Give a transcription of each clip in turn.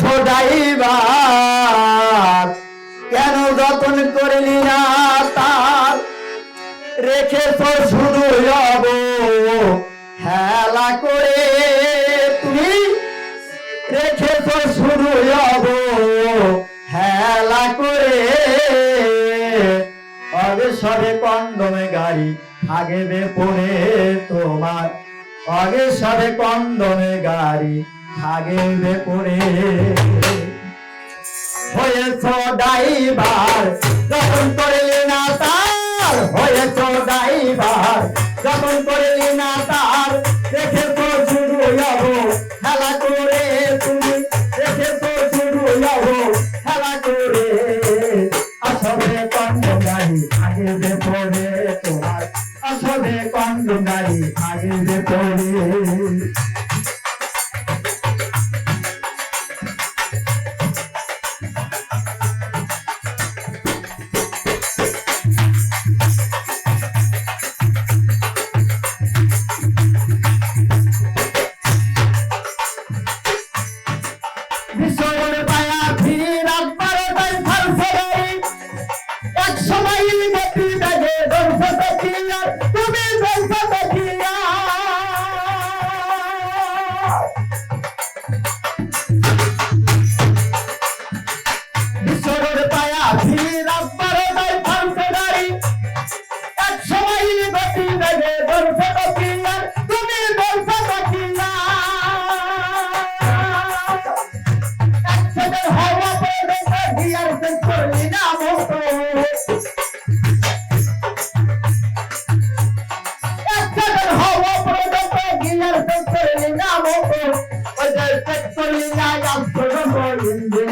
ছোটাইবার কেন যতন করলি না তার? রেখেছ শুধু যাব খেলা করে তুমি রেখেছ শুরু যাব খেলা করে অবসরে কন্ডমে গাড়ি আগে বেপনে তোমার। অগে সবে কন্দনে গাড়ি ভাগের করে হয়েছ ডাইভার যখন করলি না তার। হয়েছ ডাইভার যখন করলি না Linda, I'm for the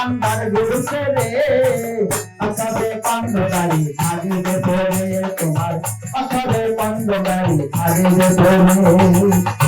আমার গুরুতে রে আসাবে পান্ডবাড়ি ভাগিবে পড়ে তোমার আসাবে পান্ডবাড়ি ভাগিবে পড়ে